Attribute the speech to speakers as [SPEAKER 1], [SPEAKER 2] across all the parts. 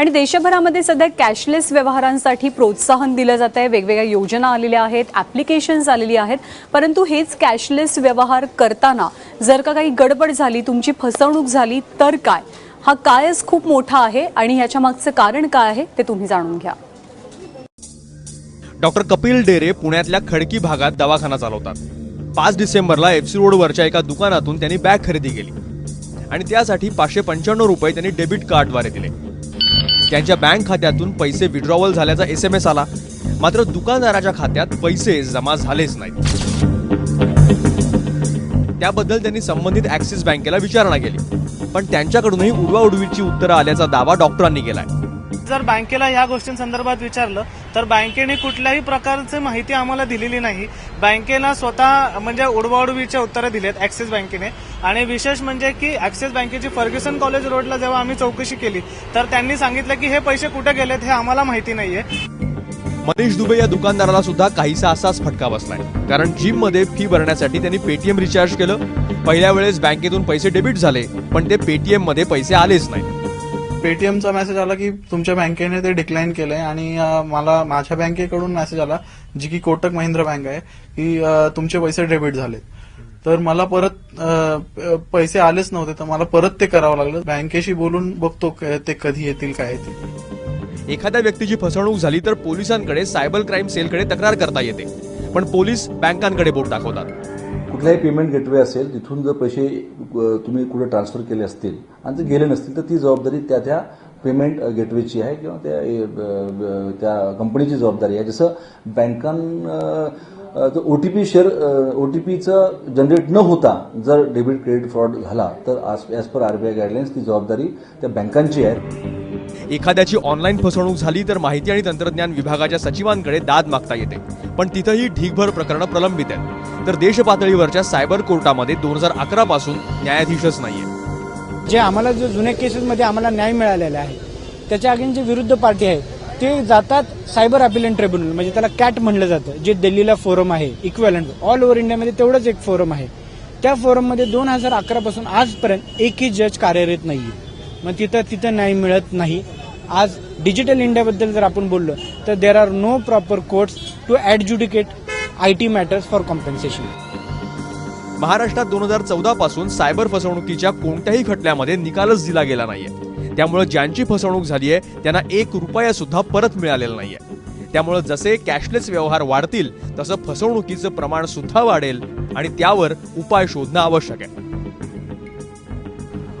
[SPEAKER 1] आणि देशभरामध्ये सध्या कॅशलेस व्यवहारांसाठी प्रोत्साहन दिलं जात आहे. वेगवेगळ्या योजना आलेल्या आहेत ॲप्लिकेशन्स आलेली आहेत. परंतु हेच कॅशलेस व्यवहार करताना जर का काही गडबड झाली तुमची फसवणूक झाली तर काय? हा कायच खूप मोठा आहे आणि ह्याच्या मागचं कारण काय आहे ते तुम्ही जाणून घ्या.
[SPEAKER 2] डॉक्टर कपिल डेरे पुण्यातल्या खडकी भागात दवाखाना चालवतात. पाच डिसेंबरला एफसी रोडवरच्या एका दुकानातून त्यांनी बॅग खरेदी केली. आणि त्यासाठी पाचशे पंच्याण्णव रुपये त्यांनी डेबिट कार्डद्वारे दिले. त्यांच्या बँक खात्यातून पैसे विड्रॉवल झाल्याचा एस एम एस आला. मात्र दुकानदाराच्या खात्यात पैसे जमा झालेच नाहीत. त्याबद्दल त्यांनी संबंधित ॲक्सिस बँकेला विचारणा केली. पण त्यांच्याकडूनही उडवाउडवीची उत्तरं आल्याचा दावा डॉक्टरांनी केलाय.
[SPEAKER 3] जर बँकेला या गोष्टींसंदर्भात विचारलं तर बँकेने कुठल्याही प्रकारची माहिती आम्हाला दिलेली नाही. बँकेला स्वतः म्हणजे उडवाउडवीचे उत्तरं दिलेत ऍक्सिस बँकेने. आणि विशेष म्हणजे की ऍक्सिस बँकेची फर्ग्युसन कॉलेज रोडला जेव्हा आम्ही चौकशी केली तर त्यांनी सांगितलं की हे पैसे कुठे गेलेत हे आम्हाला माहिती नाहीये.
[SPEAKER 2] मनीष दुबे या दुकानदाराला सुद्धा काहीसा असाच फटका बसलाय. कारण जिममध्ये फी भरण्यासाठी त्यांनी पेटीएम रिचार्ज केलं. पहिल्या वेळेस बँकेतून पैसे डेबिट झाले पण ते पेटीएममध्ये पैसे आलेच नाही
[SPEAKER 4] पेटीएमचा मेसेज आला की तुमच्या बँकेने ते डिक्लाईन केलंय आणि अं, मला माझ्या बँकेकडून मेसेज आला जी की कोटक महिंद्रा बँक आहे की अं, तुमचे पैसे डेबिट झाले तर मला परत अं, पैसे आलेच नव्हते तर मला परत ते करावं लागलं. बँकेशी बोलून बघतो क- ते कधी येतील काय येतील.
[SPEAKER 2] एखाद्या व्यक्तीची फसवणूक झाली तर पोलिसांकडे सायबर क्राईम सेलकडे तक्रार करता येते. पण पोलीस बँकांकडे बोट दाखवतात.
[SPEAKER 5] कुठलाही पेमेंट गेटवे असेल तिथून जर पैसे तुम्ही कुठे ट्रान्सफर केले असतील आणि जर गेले नसतील तर ती जबाबदारी त्या त्या पेमेंट गेटवेची आहे किंवा त्या त्या कंपनीची जबाबदारी आहे. जसं बँकां पी शेअर ओ टी पीचं जनरेट न होता जर डेबिट क्रेडिट फ्रॉड झाला तर ॲज पर आरबीआय गाईडलाईन्स ती जबाबदारी त्या बँकांची आहे.
[SPEAKER 2] एखाद्याची ऑनलाईन फसवणूक झाली तर माहिती आणि तंत्रज्ञान विभागाच्या सचिवांकडे दाद मागता येते. पण तिथंही ढीगभर प्रकरणं प्रलंबित आहेत. तर देशपातळीवरच्या सायबर कोर्टामध्ये दोन हजार अकरा पासून न्यायाधीशच नाहीये.
[SPEAKER 6] जे आम्हाला जो जुन्या केसेसमध्ये आम्हाला न्याय मिळालेला आहे त्याच्या अगेन जे विरुद्ध पार्टी आहे ते जातात सायबर अपिलेंट ट्रिब्युनल म्हणजे त्याला कॅट म्हणलं जातं जे दिल्लीला फोरम आहे इक्वेलंट ऑल ओव्हर इंडियामध्ये तेवढंच एक फोरम आहे. त्या फोरममध्ये दोन हजार अकरा पासून आजपर्यंत एकही जज कार्यरत नाहीये. मग तिथं तिथं न्याय मिळत नाही. आज डिजिटल इंडियाबद्दल जर आपण बोललो तर there are no proper courts to adjudicate I T matters for compensation
[SPEAKER 2] महाराष्ट्रात दोन हजार चौदा पासून सायबर फसवणुकीच्या कोणत्याही खटल्यामध्ये निकालच दिला गेला नाहीये. त्यामुळे ज्यांची फसवणूक झालीय त्यांना एक रुपया सुद्धा परत मिळालेला नाहीये. त्यामुळे जसे कॅशलेस व्यवहार वाढतील तसं फसवणुकीचं प्रमाण सुद्धा वाढेल आणि त्यावर उपाय शोधणं आवश्यक आहे.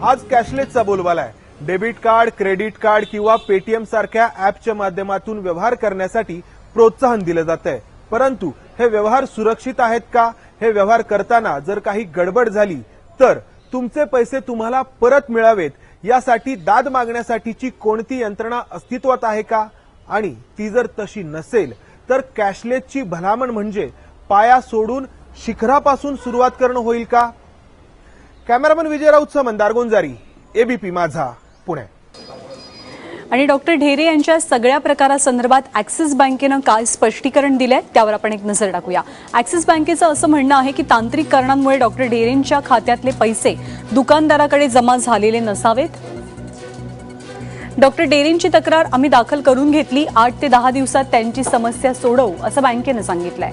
[SPEAKER 7] आज कॅशलेसचा बोलबाला आहे. डेबिट कार्ड क्रेडिट कार्ड किंवा पेटीएम सारख्या ऍपच्या माध्यमातून व्यवहार करण्यासाठी प्रोत्साहन दिलं जात आहे परंतु हे व्यवहार सुरक्षित आहेत का? हे व्यवहार करताना जर काही गडबड झाली तर तुमचे पैसे तुम्हाला परत मिळावेत यासाठी दाद मागण्यासाठीची कोणती यंत्रणा अस्तित्वात आहे का? आणि ती जर तशी नसेल तर कॅशलेसची भलामण म्हणजे पाया सोडून शिखरापासून सुरुवात करणं होईल का? कॅमेरामन विजय राऊतसह मंदार गोंजारी एबीपी माझा. पुणे.
[SPEAKER 1] आणि डॉक्टर ढेरे यांच्या सगळ्या प्रकारासंदर्भात ॲक्सिस बँकेनं काय स्पष्टीकरण दिलंय. त्यावर आपण एक नजर टाकूया. ॲक्सिस बँकेचं असं म्हणणं आहे की तांत्रिक कारणांमुळे डॉक्टर ढेरेंच्या खात्यातले पैसे दुकानदाराकडे जमा झालेले नसावेत. डॉक्टर डेरेंची तक्रार आम्ही दाखल करून घेतली. आठ ते दहा दिवसात त्यांची समस्या सोडवू असं बँकेनं सांगितलंय.